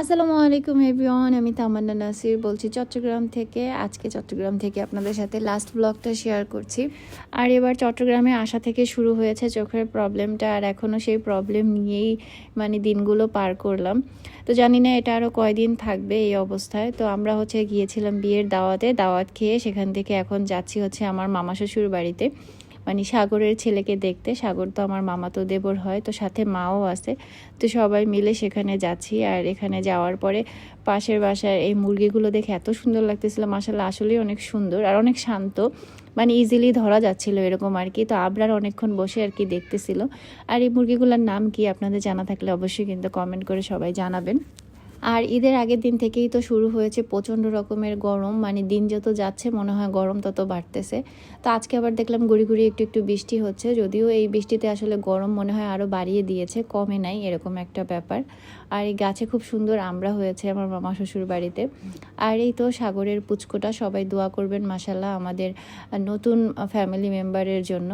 আসসালামু আলাইকুম এভরিওয়ান, আমি তামান্না নাসির বলছি চট্টগ্রাম থেকে। আজকে চট্টগ্রাম থেকে আপনাদের সাথে লাস্ট ব্লগটা শেয়ার করছি। আর এবার চট্টগ্রামে আসা থেকে শুরু হয়েছে চোখের প্রবলেমটা আর এখনও সেই প্রবলেম নিয়েই মানে দিনগুলো পার করলাম। তো জানি না এটা আরও কয়দিন থাকবে এই অবস্থায়। তো আমরা হচ্ছে গিয়েছিলাম বিয়ের দাওয়াতে। দাওয়াত খেয়ে সেখান থেকে এখন যাচ্ছি হচ্ছে আমার মামা শ্বশুর বাড়িতে। মানে সাগরের ছেলেকে দেখতে, সাগর তো আমার মামাতো দেবর হয়, তো সাথে মাও আছে। তো সবাই মিলে সেখানে যাচ্ছি আর এখানে যাওয়ার পরে পাশের বাসায় এই মুরগিগুলো দেখে এত সুন্দর লাগতেছিল মাসাল্লাহ আসলেই অনেক সুন্দর আর অনেক শান্ত। মানে ইজিলি ধরা যাচ্ছিল এরকম আর কি, তো আবরার অনেকক্ষণ বসে আর কি দেখতেছিল। আর এই মুরগিগুলোর নাম কি আপনাদের জানা থাকলে অবশ্যই কিন্তু কমেন্ট করে সবাই জানাবেন। আর ঈদের আগের দিন থেকেই তো শুরু হয়েছে প্রচণ্ড রকমের গরম। মানে দিন যত যাচ্ছে, মনে হয় গরম তত বাড়তেছে। তো আজকে আবার দেখলাম গুড়ি গুড়ি একটু একটু বৃষ্টি হচ্ছে। যদিও এই বৃষ্টিতে আসলে গরম মনে হয় আরও বাড়িয়ে দিয়েছে, কমে নাই এরকম একটা ব্যাপার। আর এই গাছে খুব সুন্দর আমরা হয়েছে আমার মামা শ্বশুর বাড়িতে। আর এই তো সাগরের পুচকোটা, সবাই দোয়া করবেন মাসাল্লাহ আমাদের নতুন ফ্যামিলি মেম্বারের জন্য।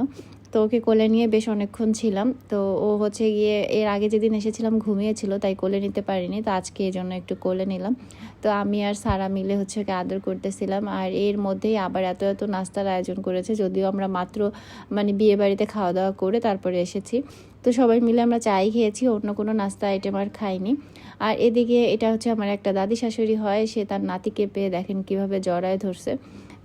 তো ওকে কোলে নিয়ে বেশ অনেকক্ষণ ছিলাম। তো ও হচ্ছে গিয়ে এর আগে যেদিন এসেছিলাম ঘুমিয়েছিল, তাই কোলে নিতে পারিনি। তো আজকে এই জন্য একটু কোলে নিলাম। তো আমি আর সারা মিলে হচ্ছে ওকে আদর করতেছিলাম। আর এর মধ্যেই আবার এত এত নাস্তার আয়োজন করেছে, যদিও আমরা মাত্র মানে বিয়ে বাড়িতে খাওয়া দাওয়া করে তারপরে এসেছি। তো সবাই মিলে আমরা চাই খেয়েছি, অন্য কোনো নাস্তা আইটেম আর খাইনি। আর এদিকে এটা হচ্ছে আমার একটা দাদি শাশুড়ি হয়, সে তার নাতিকে পেয়ে দেখেন কীভাবে জড়ায় ধরছে।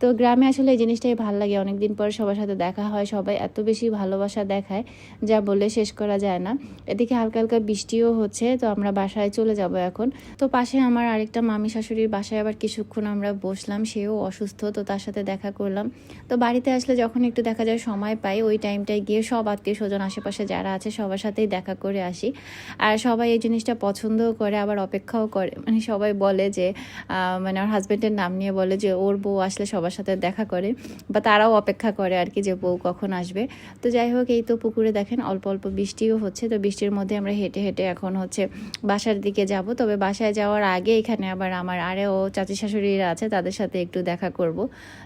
তো গ্রামে আসলে এই জিনিসটাই ভালো লাগে। অনেকদিন পর সবার সাথে দেখা হয়, সবাই এত বেশি ভালোবাসা দেখায়, যা বলে শেষ করা যায় না। এদিকে হালকা হালকা বৃষ্টিও হচ্ছে, তো আমরা বাসায় চলে যাব এখন। তো পাশে আমার আরেকটা মামি শাশুড়ির বাসায় আবার কিছুক্ষণ আমরা বসলাম, সেও অসুস্থ, তো তার সাথে দেখা করলাম। তো বাড়িতে আসলে যখন একটু দেখা যায় সময় পাই, ওই টাইমটায় গিয়ে সব আত্মীয় স্বজন, আশেপাশে যারা আছে, সবার সাথেই দেখা করে আসি। আর সবাই এই জিনিসটা পছন্দও করে, আবার অপেক্ষাও করে। মানে সবাই বলে যে মানে আমার হাজব্যান্ডের নাম নিয়ে বলে যে, ওর বউ আসলে সবার সাথে দেখা করে, বা তারাও অপেক্ষা করে আর কি যে বউ কখন আসবে। তো যাই হোক, এই তো পুকুরে দেখেন অল্প অল্প বৃষ্টিও হচ্ছে। তো বৃষ্টির মধ্যে আমরা হেঁটে হেঁটে এখন হচ্ছে বাসার দিকে যাব। তবে বাসায় যাওয়ার আগে এখানে আবার আমার আরেও চাচি শাশুড়িরা আছে, তাদের সাথে একটু দেখা করব।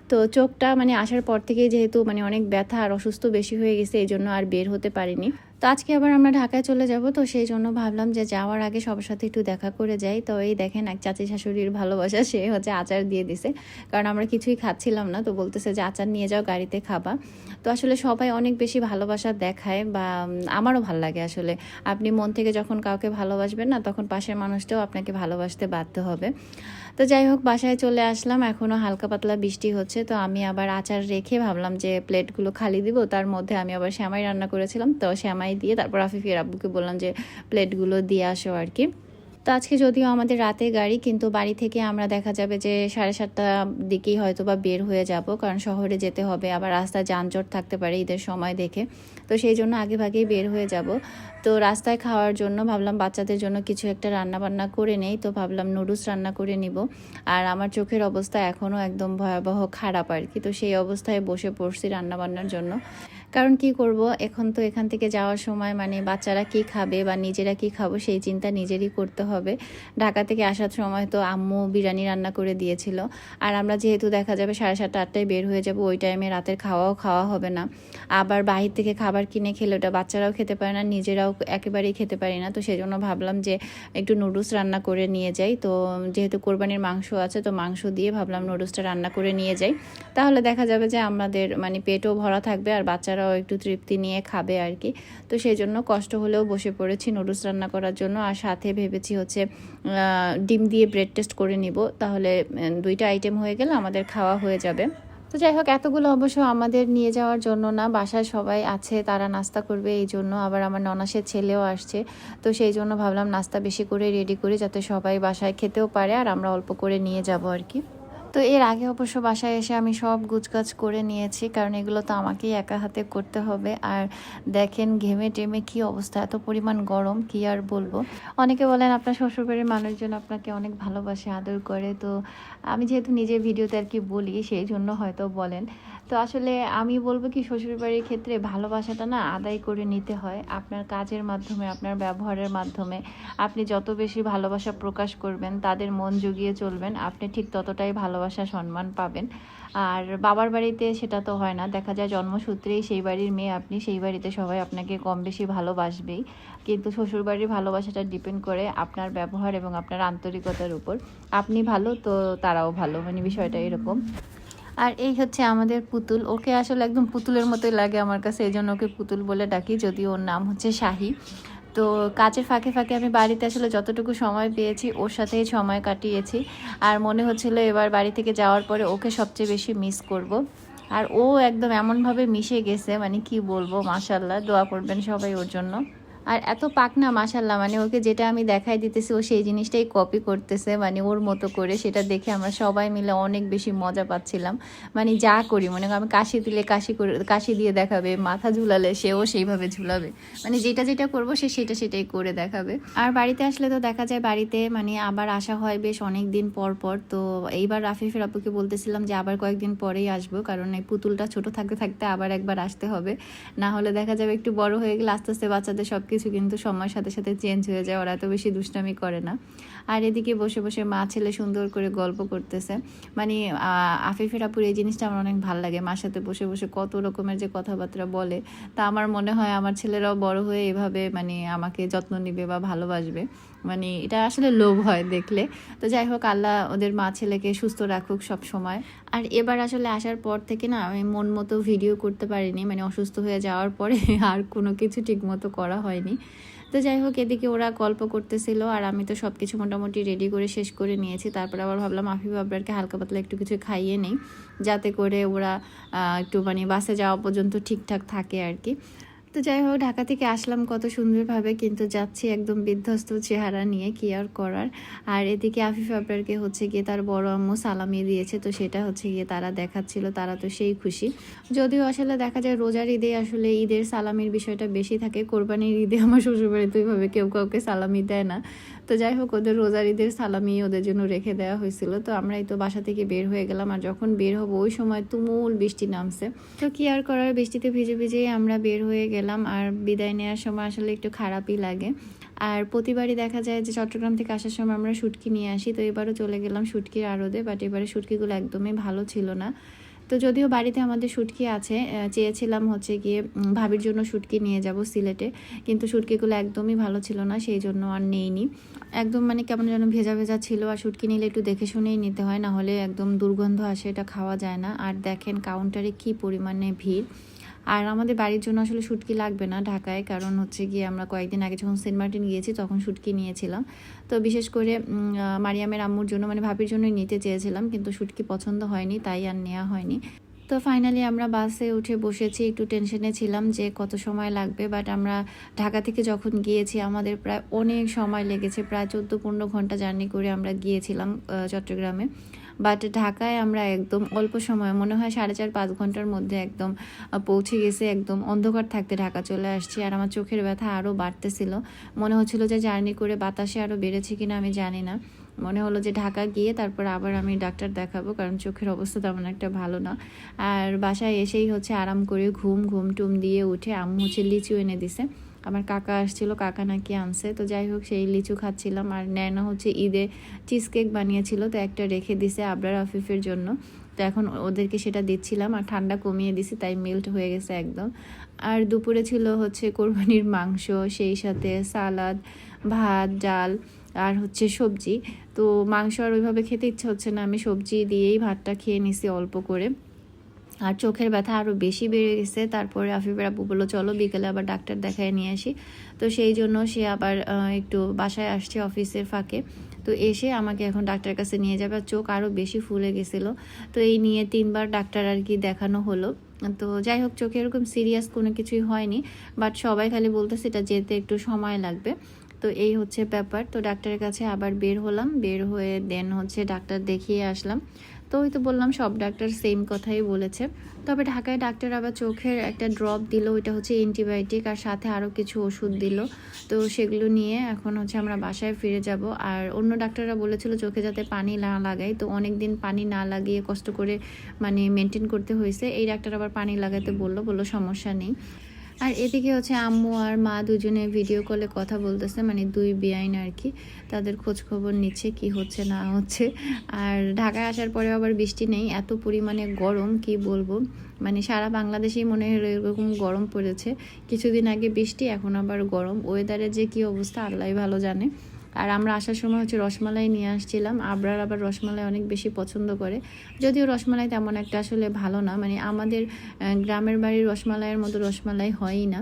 তো চোখটা মানে আসার পর থেকেই যেহেতু মানে অনেক ব্যথা আর অসুস্থ বেশি হয়ে গেছে, এই জন্য আর বের হতে পারিনি। তো আজকে আবার আমরা ঢাকায় চলে যাব, তো সেই জন্য ভাবলাম যে যাওয়ার আগে সবার সাথে একটু দেখা করে যাই। তো এই দেখেন এক চাচি শাশুড়ির ভালোবাসা, সে হচ্ছে আচার দিয়ে দিছে। কারণ আমরা কিছুই খাচ্ছিলাম না, তো বলতেছে যে আচার নিয়ে যাও, গাড়িতে খাবা। তো আসলে সবাই অনেক বেশি ভালোবাসা দেখায় বা আমারও ভালো লাগে আসলে। আপনি মন থেকে যখন কাউকে ভালোবাসবেন না, তখন পাশের মানুষটাও আপনাকে ভালোবাসতে বাধ্য হবে। তো যাই হোক, বাসায় চলে আসলাম এখনও হালকা পাতলা বৃষ্টি হচ্ছে। তো আমি আবার আচার রেখে ভাবলাম যে প্লেটগুলো খালি দিব, তার মধ্যে আমি আবার শ্যামাই রান্না করেছিলাম। তো শ্যামাই দিয়ে তারপর আফিফির আব্বুকে বললাম যে প্লেটগুলো দিয়ে আসো আর কি। তো আজকে যদিও আমাদের রাতে গাড়ি, কিন্তু বাড়ি থেকে আমরা দেখা যাবে যে সাড়ে সাতটা দিকেই হয়তো বা বের হয়ে যাব, কারণ শহরে যেতে হবে। আবার রাস্তায় যানজট থাকতে পারে ঈদের সময় দেখে। তো সেই জন্য আগেভাগেই বের হয়ে যাব। তো রাস্তায় খাওয়ার জন্য ভাবলাম বাচ্চাদের জন্য কিছু একটা রান্না বান্না করে নেই, তো ভাবলাম নুডলস রান্না করে নিব। আর আমার চোখের অবস্থা এখনও একদম ভয়াবহ খারাপ আর কি, তো সেই অবস্থায় বসে পড়ছি রান্না বান্নার জন্য। কারণ কি করব, এখন তো এখান থেকে যাওয়ার সময় মানে বাচ্চারা কি খাবে বা নিজেরা কি খাব সেই চিন্তা নিজেরই করতে হবে। ঢাকা থেকে আসার সময় তো আম্মু বিরিয়ানি রান্না করে দিয়েছিল। আর আমরা যেহেতু দেখা যাবে সাড়ে সাতটা, আটটায় বের হয়ে যাব, ওই টাইমে রাতের খাওয়াও খাওয়া হবে না। আবার বাহির থেকে খাবার কিনে খেলে ওটা বাচ্চারাও খেতে পারে না, নিজেরাও একেবারেই খেতে পারি না। তো সেই জন্য ভাবলাম যে একটু নুডলস রান্না করে নিয়ে যাই। তো যেহেতু কোরবানির মাংস আছে, তো মাংস দিয়ে ভাবলাম নুডলসটা রান্না করে নিয়ে যাই। তাহলে দেখা যাবে যে আমাদের মানে পেটও ভরা থাকবে আর বাচ্চারাও একটু তৃপ্তি নিয়ে খাবে আর কি। তো সেই জন্য কষ্ট হলেও বসে পড়েছি নুডলস রান্না করার জন্য। আর সাথে ভেবেছি হচ্ছে ডিম দিয়ে ব্রেড টেস্ট করে নিব। তাহলে দুইটা আইটেম হয়ে গেলে আমাদের খাওয়া হয়ে যাবে। তো যাই হোক, এতগুলো অবশ্য আমাদের নিয়ে যাওয়ার জন্য না, বাসায় সবাই আছে, তারা নাস্তা করবে এই জন্য। আবার আমার ননাসের ছেলেও আসছে, তো সেই জন্য ভাবলাম নাস্তা বেশি করে রেডি করে যাতে সবাই বাসায় খেতেও পারে, আর আমরা অল্প করে নিয়ে যাব আর কি। তো এর আগে অবশ্য বাসায় এসে আমি সব গুজগাজ করে নিয়েছি, কারণ এগুলো তো আমাকেই একা হাতে করতে হবে। আর দেখেন, ঘেমে টেমে কি অবস্থা, এত পরিমাণ গরম, কি আর বলব? অনেকে বলেন, আপনার শ্বশুরবাড়ির মানুষজন আপনাকে অনেক ভালোবাসে, আদর করে। তো আমি যেহেতু নিজের ভিডিওতে আর কি বলি, সেই জন্য হয়তো বলেন। তো আসলে আমি বলব কি, শ্বশুরবাড়ির ক্ষেত্রে ভালোবাসাটা না আদায় করে নিতে হয়। আপনার কাজের মাধ্যমে, আপনার ব্যবহারের মাধ্যমে। আপনি যত বেশি ভালোবাসা প্রকাশ করবেন, তাদের মন জুগিয়ে চলবেন, আপনি ঠিক ততটাই ভালোবাসা, সম্মান পাবেন। আর বাবার বাড়িতে সেটা তো হয় না। দেখা যায় জন্মসূত্রেই সেই বাড়ির মেয়ে আপনি, সেই বাড়িতে সবাই আপনাকে কম বেশি ভালোবাসবেই। কিন্তু শ্বশুরবাড়ির ভালোবাসাটা ডিপেন্ড করে আপনার ব্যবহার এবং আপনার আন্তরিকতার উপর। আপনি ভালো, তো তারাও ভালো। মানে বিষয়টা এরকম। আর এই হচ্ছে আমাদের পুতুল। ওকে আসলে একদম পুতুলের মতোই লাগে আমার কাছে, এই জন্য ওকে পুতুল বলে ডাকি, যদিও ওর নাম হচ্ছে শাহি। তো কাজের ফাঁকে ফাঁকে আমি বাড়িতে আসলে যতটুকু সময় পেয়েছি, ওর সাথেই সময় কাটিয়েছি। আর মনে হচ্ছিল এবার বাড়ি থেকে যাওয়ার পরে ওকে সবচেয়ে বেশি মিস করব। আর ও একদম এমনভাবে মিশে গেছে মানে কি বলব মাশাল্লাহ দোয়া করবেন সবাই ওর জন্য। আর এত পাক না মাসাল্লাহ মানে ওকে যেটা আমি দেখাই দিতেছি, ও সেই জিনিসটাই কপি করতেছে মানে ওর মতো করে সেটা দেখে আমরা সবাই মিলে অনেক বেশি মজা পাচ্ছিলাম। মানে যা করি, মনে করো আমি কাশি দিলে কাশি করে, কাশি দিয়ে দেখাবে, মাথা ঝুলালে সেও সেইভাবে ঝুলাবে। মানে যেটা যেটা করব সে সেটা সেটাই করে দেখাবে। আর বাড়িতে আসলে তো দেখা যায় বাড়িতে মানে আবার আসা হয় বেশ অনেক দিন পর পর, তো এইবার রাফিফের আপুকে বলতেছিলাম যে আবার কয়েকদিন পরেই আসব, কারণ এই পুতুলটা ছোট থাকতে থাকতে আবার একবার আসতে হবে। না হলে দেখা যাবে একটু বড় হয়ে গেলে আস্তে আস্তে বাচ্চাদের সব কিছু কিন্তু সময়ের সাথে সাথে চেঞ্জ হয়ে যায়, ওরা এত বেশি দুষ্টামি করে না। আর এদিকে বসে বসে মা ছেলে সুন্দর করে গল্প করতেছে। মানে আফিফের আপুর এই জিনিসটা আমার অনেক ভালো লাগে, মার সাথে বসে বসে কত রকমের যে কথাবার্তা বলে। তা আমার মনে হয় আমার ছেলেরাও বড় হয়ে এভাবে মানে আমাকে যত্ন নিবে বা ভালোবাসবে। মানে এটা আসলে লোভ হয় দেখলে। তো যাই হোক, আল্লাহ ওদের মা ছেলেকে সুস্থ রাখুক সব সময়। আর এবার আসলে আসার পর থেকে না, আমি মন মতো ভিডিও করতে পারিনি মানে অসুস্থ হয়ে যাওয়ার পরে আর কোনো কিছু ঠিক মতো করা হয়নি। তো যাই হোক, এদিকে ওরা গল্প করতেছিল, আর আমি তো সব কিছু মোটামুটি রেডি করে শেষ করে নিয়েছি। তারপর আবার ভাবলাম, আফিফ আবরারকে হালকা পাতলা একটু কিছু খাইয়ে নেই, যাতে করে ওরা একটু মানে বাসে যাওয়া পর্যন্ত ঠিকঠাক থাকে আর কি। তো যাই হোক, ঢাকা থেকে আসলাম কত সুন্দরভাবে, কিন্তু যাচ্ছি একদম বিধ্বস্ত চেহারা নিয়ে কি আর করার। আর এদিকে আফিফ আবরারকে হচ্ছে গিয়ে তার বড় আম্মু সালামি দিয়েছে, তো সেটা হচ্ছে গিয়ে তারা দেখাচ্ছিল, তারা তো সেই খুশি। যদিও আসলে দেখা যায় রোজার ঈদে আসলে ঈদের সালামির বিষয়টা বেশি থাকে, কোরবানির ঈদে আমার শ্বশুরবাড়িতে ওইভাবে কেউ কাউকে সালামি দেয় না। তো যাই হোক, ওদের রোজার ঈদের সালামি ওদের জন্য রেখে দেওয়া হয়েছিল, তো আমরা এই তো বাসা থেকে বের হয়ে গেলাম। আর যখন বের হব, ওই সময় তুমুল বৃষ্টি নামছে। তো কি আর করার বৃষ্টিতে ভিজে ভিজেই আমরা বের হয়ে গেলাম। আর বিদায় নেওয়ার সময় আসলে একটু খারাপই লাগে। আর প্রতিবারই দেখা যায় যে চট্টগ্রাম থেকে আসার সময় আমরা শুটকি নিয়ে আসি, তো এবারও চলে গেলাম শুটকির আড়দে বাট এবারে শুটকিগুলো একদমই ভালো ছিল না। তো যদিও বাড়িতে আমাদের শুটকি আছে চেয়েছিলাম হচ্ছে গিয়ে ভাবির জন্য শুটকি নিয়ে যাব সিলেটে, কিন্তু শুটকিগুলো একদমই ভালো ছিল না, সেই জন্য আর নেইনি। একদম মানে কেমন যেন ভেজা ভেজা ছিল, আর শুটকি নিলে একটু দেখে শুনেই নিতে হয়, না হলে একদম দুর্গন্ধ আসে, এটা খাওয়া যায় না। আর দেখেন কাউন্টারে কি পরিমাণে ভিড়। আর আমাদের বাড়ির জন্য আসলে শুটকি লাগবে না ঢাকায়, কারণ হচ্ছে গিয়ে আমরা কয়েকদিন আগে যখন সেন্ট মার্টিন গিয়েছি তখন শুটকি নিয়েছিলাম। তো বিশেষ করে মারিয়ামের আম্মুর জন্য মানে ভাবির জন্যই নিতে চেয়েছিলাম, কিন্তু শুটকি পছন্দ হয়নি, তাই আর নেওয়া হয়নি। তো ফাইনালি আমরা বাসে উঠে বসেছি, একটু টেনশনে ছিলাম যে কত সময় লাগবে বাট আমরা ঢাকা থেকে যখন গিয়েছি, আমাদের প্রায় অনেক সময় লেগেছে, প্রায় চোদ্দ পনেরো ঘণ্টা জার্নি করে আমরা গিয়েছিলাম চট্টগ্রামে। বাট ঢাকায় আমরা একদম অল্প সময়, মনে হয় সাড়ে চার, পাঁচ ঘণ্টার মধ্যে একদম পৌঁছে গেছে, একদম অন্ধকার থাকতে ঢাকা চলে আসছি। আর আমার চোখের ব্যথা আরও বাড়তেছিল। মনে হচ্ছিল যে জার্নি করে বাতাসে আরও বেড়েছে কিনা আমি জানি না। মনে হলো যে ঢাকা গিয়ে তারপর আবার আমি ডাক্তার দেখাবো, কারণ চোখের অবস্থা তেমন একটা ভালো না। আর বাসায় এসেই হচ্ছে আরাম করে ঘুম ঘুম টুম দিয়ে উঠে আম্মু হচ্ছে লিচু এনে দিছে। আমার কাকা আসছিল, কাকা নাকি আনছে। তো যাই হোক, সেই লিচু খাচ্ছিলাম। আর ন্যানো হচ্ছে ঈদে চিজ কেক বানিয়েছিল, তো একটা রেখে দিছে আবরার আফিফের জন্য। তো এখন ওদেরকে সেটা দিচ্ছিলাম, আর ঠান্ডা কমিয়ে দিছি, তাই মেল্ট হয়ে গেছে একদম। আর দুপুরে ছিল হচ্ছে কোরবানির মাংস, সেই সাথে সালাদ, ভাত, ডাল, আর হচ্ছে সবজি। তো মাংস আর ওইভাবে খেতে ইচ্ছে হচ্ছে না, আমি সবজি দিয়েই ভাতটা খেয়ে নিছি অল্প করে। আর চোখের ব্যথা আরও বেশি বেড়ে গেছে। তারপরে আফিফের আব্বু বলল, চলো বিকেলে আবার ডাক্তার দেখায় নিয়ে আসি। তো সেই জন্য সে আবার একটু বাসায় আসছে অফিসের ফাঁকে। তো এসে আমাকে এখন ডাক্তারের কাছে নিয়ে যাবে আর চোখ আরও বেশি ফুলে গেছিল। তো এই নিয়ে তিনবার ডাক্তার আর কি দেখানো হলো। তো যাই হোক, চোখে এরকম সিরিয়াস কোনো কিছুই হয়নি বাট সবাই খালি বলতেছে এটা যেতে একটু সময় লাগবে। তো এই হচ্ছে ব্যাপার। তো ডাক্তারের কাছে আবার বের হলাম। বের হয়ে দেন হচ্ছে ডাক্তার দেখিয়ে আসলাম। তো ওই তো বললাম, সব ডাক্তার সেম কথাই বলেছে। তবে ঢাকায় ডাক্তার আবার চোখের একটা ড্রপ দিল, ওইটা হচ্ছে অ্যান্টিবায়োটিক আর সাথে আরও কিছু ওষুধ দিল। তো সেগুলো নিয়ে এখন হচ্ছে আমরা বাসায় ফিরে যাব। আর অন্য ডাক্তাররা বলেছিল চোখে যাতে পানি না লাগাই তো অনেক দিন পানি না লাগিয়ে কষ্ট করে মানে মেনটেন করতে হয়েছে। এই ডাক্তার আবার পানি লাগাতে বলল বলল সমস্যা নেই। আর এদিকে হচ্ছে আম্মু আর মা দুজনে ভিডিও কলে কথা বলতেছে মানে দুই বেআইন আর কি তাদের খোঁজ খবর নিচ্ছে কি হচ্ছে, না হচ্ছে। আর ঢাকায় আসার পরে আবার বৃষ্টি নেই, এত পরিমাণে গরম, কি বলব? মানে সারা বাংলাদেশেই মনে হয় এরকম গরম পড়েছে। কিছুদিন আগে বৃষ্টি, এখন আবার গরম। ওয়েদারের যে কি অবস্থা আল্লাহ ভালো জানে। আর আমরা আসার সময় হচ্ছে রসমালাই নিয়ে আসছিলাম। আবরার আবার রসমালাই অনেক বেশি পছন্দ করে। যদিও রসমালাই তেমন একটা আসলে ভালো না। মানে আমাদের গ্রামের বাড়ির রসমালাইয়ের মতো রসমালাই হয়ই না।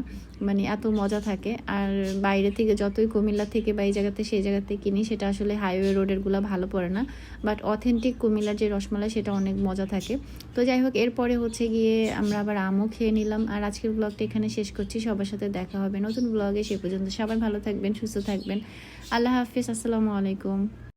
মানে এত মজা থাকে। আর বাইরে থেকে যতই কুমিল্লা থেকে বা এই জায়গাতে সেই জায়গাতে কিনি, সেটা আসলে হাইওয়ে রোডেরগুলো ভালো পড়ে না। বাট অথেন্টিক কুমিল্লার যে রসমালাই, সেটা অনেক মজা থাকে। তো যাই হোক, এরপরে হচ্ছে গিয়ে আমরা আবার আমও খেয়ে নিলাম। আর আজকের ব্লগটা এখানে শেষ করছি। সবার সাথে দেখা হবে নতুন ব্লগে সে পর্যন্ত সবাই ভালো থাকবেন, সুস্থ থাকবেন। আল্লাহ হাফিজ। আসসালামু আলাইকুম।